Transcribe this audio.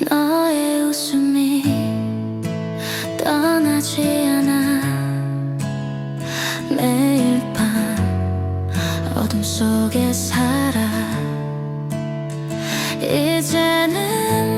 너의 웃음이 떠나지 않아. 매일 밤 어둠 속에 살아. 이제는